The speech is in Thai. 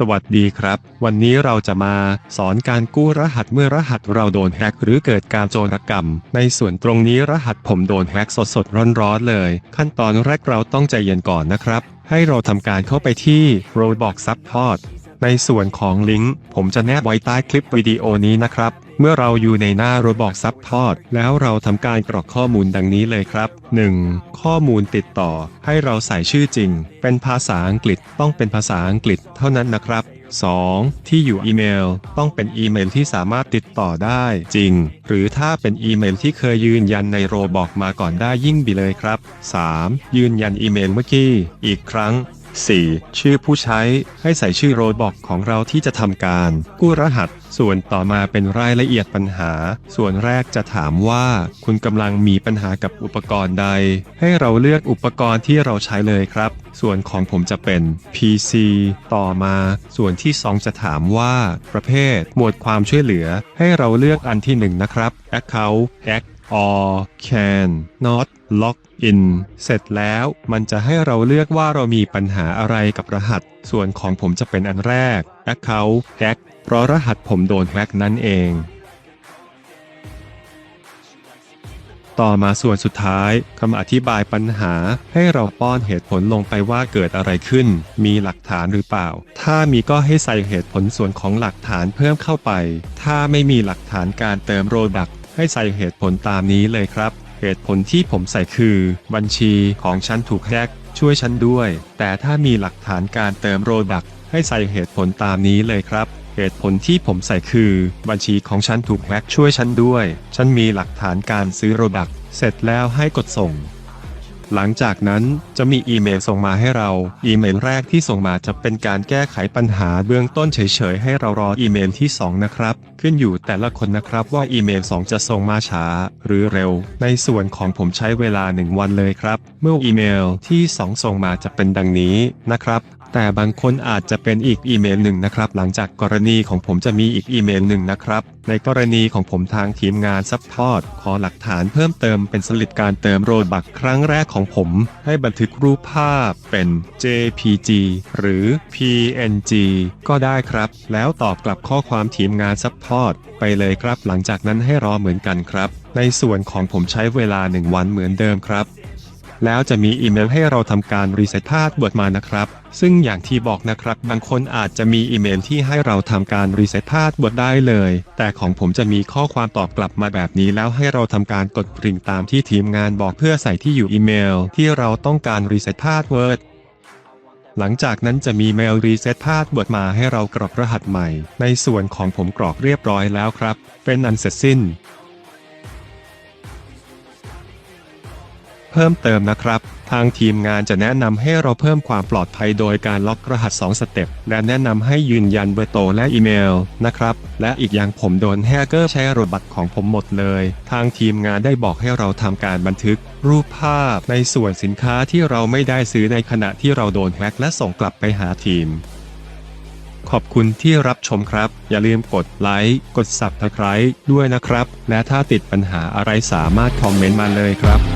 สวัสดีครับ วันนี้เราจะมาสอนการกู้รหัสเมื่อรหัสเราโดนแฮ็กหรือเกิดการโจรกรรม ในส่วนตรงนี้รหัสผมโดนแฮ็กสดๆร้อนๆเลย ขั้นตอนแรกเราต้องใจเย็นก่อนนะครับ ให้เราทำการเข้าไปที่ Roblox Support ในส่วนของลิงก์ผมจะแนบไว้ใต้คลิปวิดีโอนี้นะครับ เมื่อเราอยู่ในหน้า Roblox Support แล้วเราทำการกรอกข้อมูลดังนี้เลยครับ 1. ข้อมูลติดต่อ ให้เราใส่ชื่อจริง เป็นภาษาอังกฤษต้องเป็นภาษาอังกฤษเท่านั้นนะครับ 2. ที่อยู่อีเมล ต้องเป็นอีเมลที่สามารถติดต่อได้จริง หรือถ้าเป็นอีเมลที่เคยยืนยันในโรบอกมาก่อนได้ยิ่งดีเลยครับ 3. ยืนยันอีเมลเมื่อกี้ อีกครั้ง 4. ชื่อผู้ใช้ให้ใส่ชื่อโรบอกของเราที่จะทำการ กู้รหัส ส่วนต่อมาเป็นรายละเอียดปัญหา ส่วนแรกจะถามว่า คุณกำลังมีปัญหากับอุปกรณ์ใด ให้เราเลือกอุปกรณ์ที่เราใช้เลยครับ ส่วนของผมจะเป็น PC ต่อมา ส่วนที่ 2 จะถามว่า ประเภท หมวดความช่วยเหลือ ให้เราเลือกอันที่ 1 นะครับ Account Act or can not log in เสร็จแล้วมันจะให้เราเลือกว่าเรามีปัญหาอะไรกับรหัส ส่วนของผมจะเป็นอันแรก Account Hack เพราะรหัสผมโดนแฮกนั่นเอง ต่อมาส่วนสุดท้ายคำอธิบายปัญหาให้เราป้อนเหตุผลลงไปว่าเกิดอะไรขึ้น มีหลักฐานหรือเปล่า ถ้ามีก็ให้ใส่เหตุผลส่วนของหลักฐานเพิ่มเข้าไป ถ้าไม่มีหลักฐานการเติมโรดัก ให้ใส่เหตุผลตามนี้เลยครับ เหตุผลที่ผมใส่คือ บัญชีของฉันถูกแฮกช่วยฉันด้วย แต่ถ้ามีหลักฐานการเติมโรดักให้ใส่เหตุผลตามนี้เลยครับ เหตุผลที่ผมใส่คือ บัญชีของฉันถูกแฮกช่วยฉันด้วย ฉันมีหลักฐานการซื้อโรดักเสร็จแล้วให้กดส่ง หลังจากนั้นจะมีอีเมลส่งมาให้เรา อีเมลแรกที่ส่งมาจะเป็นการแก้ไขปัญหาเบื้องต้นเฉยๆ ให้เรารออีเมลที่ 2 นะครับ ขึ้นอยู่แต่ละคนนะครับว่าอีเมล 2 จะส่งมาช้า หรือเร็ว ในส่วนของผมใช้เวลา 1 วันเลยครับ เมื่ออีเมลที่ 2 ส่งมาจะเป็นดังนี้นะครับแต่บางคนอาจจะเป็นอีกอีเมลหนึ่งนะครับ หลังจากกรณีของผมจะมีอีกอีเมลหนึ่งนะครับ ในกรณีของผมทางทีมงานซัพพอร์ตขอหลักฐานเพิ่มเติมเป็นสลิดการเติมโรดบักครั้งแรกของผม ให้บันทึกรูปภาพเป็น JPG หรือ PNG ก็ได้ครับ แล้วตอบกลับข้อความทีมงานซัพพอร์ตไปเลยครับ หลังจากนั้นให้รอเหมือนกันครับ ในส่วนของผมใช้เวลา 1 วันเหมือนเดิมครับ แล้วจะมีอีเมลให้เราทำการรีเซ็ตพาสเวิร์ดมานะครับ ซึ่งอย่างที่บอกนะครับ บางคนอาจจะมีอีเมลที่ให้เราทำการรีเซ็ตพาสเวิร์ดได้เลย แต่ของผมจะมีข้อความตอบกลับมาแบบนี้แล้วให้เราทำการกดกริ่งตามที่ทีมงานบอกเพื่อใส่ที่อยู่อีเมล ที่เราต้องการรีเซ็ตพาสเวิร์ดหลังจากนั้นจะมีเมลรีเซ็ตพาสเวิร์ดมาให้เรากรอกรหัสใหม่ ในส่วนของผมกรอกเรียบร้อยแล้วครับ เป็นอันเสร็จสิ้น เพิ่มเติมนะครับ ทางทีมงานจะแนะนำให้เราเพิ่มความปลอดภัยโดยการล็อกรหัส 2 สเต็ป และแนะนำให้ยืนยันเบอร์โทรและอีเมลนะครับ และอีกอย่างผมโดนแฮกเกอร์ใช้รบัตของผมหมดเลย ทางทีมงานได้บอกให้เราทำการบันทึก รูปภาพในส่วนสินค้าที่เราไม่ได้ซื้อในขณะที่เราโดนแฮกและส่งกลับไปหาทีมขอบคุณที่รับชมครับ อย่าลืมกดไลค์ กด Subscribe ด้วยนะครับ และถ้าติดปัญหาอะไรสามารถคอมเมนต์มาเลยครับ